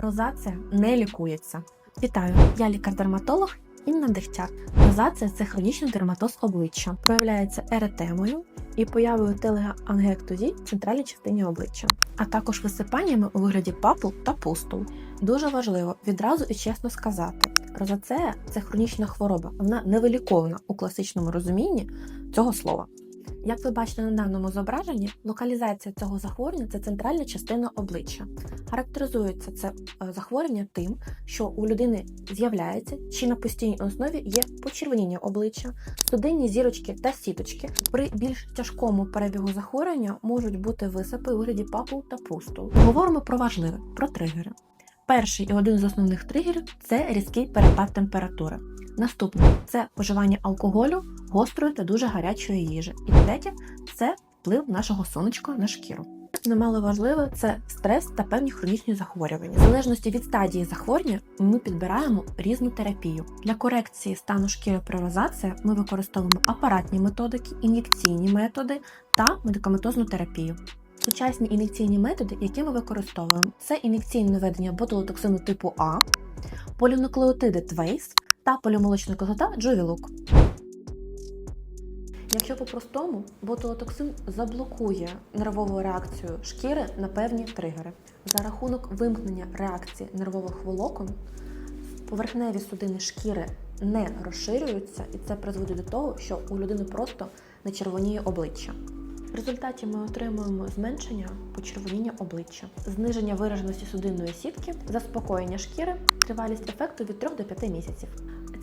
Розація не лікується. Вітаю, я лікар-дерматолог Інна Дегтяр. Розація це хронічний дерматоз обличчя, проявляється еретемою і появою телеангектозій в центральній частині обличчя, а також висипаннями у вигляді папул та пустул. Дуже важливо відразу і чесно сказати: розацея це хронічна хвороба, вона невиліковна у класичному розумінні цього слова. Як ви бачите на даному зображенні, локалізація цього захворювання це центральна частина обличчя. Характеризується це е, захворювання тим, що у людини з'являється чи на постійній основі є почервоніння обличчя, судинні зірочки та сіточки. При більш тяжкому перебігу захворювання можуть бути висипи у вигляді папул та пустул. Говоримо про важливе, про тригери. Перший і один з основних тригерів це різкий перепад температури. Наступне це вживання алкоголю, гострої та дуже гарячої їжі. І третє це вплив нашого сонечка на шкіру. Немало важливе це стрес та певні хронічні захворювання. В залежності від стадії захворювання ми підбираємо різну терапію. Для корекції стану шкіри при розації ми використовуємо апаратні методики, ін'єкційні методи та медикаментозну терапію. Сучасні ін'єкційні методи, які ми використовуємо, це ін'єкційне введення ботулотоксину типу А, полінуклеотиди Твейс та полімолочна кислота Джовілук. Якщо по-простому, ботулотоксин заблокує нервову реакцію шкіри на певні тригери. За рахунок вимкнення реакції нервових волокон, поверхневі судини шкіри не розширюються, і це призводить до того, що у людини просто не червоніє обличчя. В результаті ми отримуємо зменшення почервоніння обличчя, зниження вираженості судинної сітки, заспокоєння шкіри, тривалість ефекту від 3 до 5 місяців.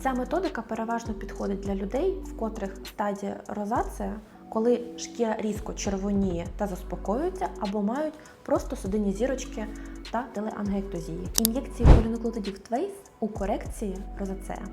Ця методика переважно підходить для людей, в котрих стадія розація, коли шкіра різко червоніє та заспокоюється, або мають просто судинні зірочки та телеангектозії. Ін'єкції полінуклеотидів Твейс у корекції розацея.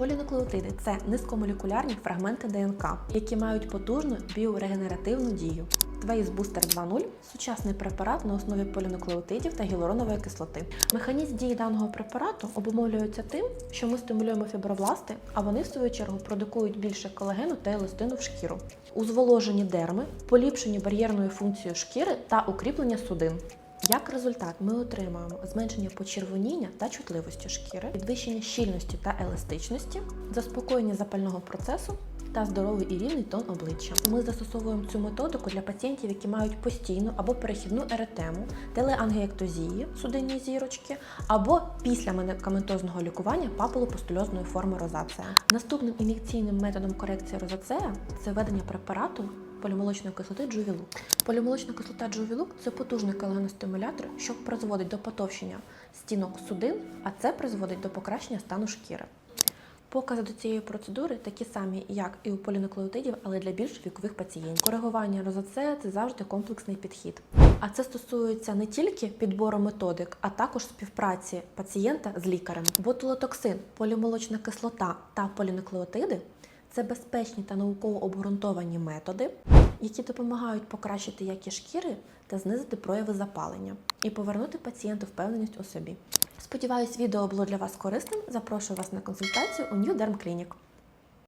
Полінуклеотиди це низькомолекулярні фрагменти ДНК, які мають потужну біорегенеративну дію. Твейс Booster 2.0 сучасний препарат на основі полінуклеотидів та гіалуронової кислоти. Механізм дії даного препарату обумовлюється тим, що ми стимулюємо фібробласти, а вони в свою чергу продукують більше колагену та еластину в шкіру. У зволоженні дерми, поліпшенні бар'єрної функції шкіри та укріплення судин. Як результат, ми отримуємо зменшення почервоніння та чутливості шкіри, підвищення щільності та еластичності, заспокоєння запального процесу та здоровий і рівний тон обличчя. Ми застосовуємо цю методику для пацієнтів, які мають постійну або перехідну еретему, телеангіектозії, судинні зірочки, або після медикаментозного лікування папулопустульозної форми розацея. Наступним ін'єкційним методом корекції розацея це введення препарату полімолочної кислоти Джувілук. Полімолочна кислота Джувілук це потужний колагеностимулятор, що призводить до потовщення стінок судин, а це призводить до покращення стану шкіри. Покази до цієї процедури такі самі, як і у полінуклеотидів, але для більш вікових пацієнтів. Коригування розацея – це завжди комплексний підхід. А це стосується не тільки підбору методик, а також співпраці пацієнта з лікарем. Ботулотоксин, полімолочна кислота та полінуклеотиди це безпечні та науково обґрунтовані методи, які допомагають покращити якість шкіри та знизити прояви запалення і повернути пацієнту впевненість у собі. Сподіваюсь, відео було для вас корисним. Запрошую вас на консультацію у New Derm Clinic.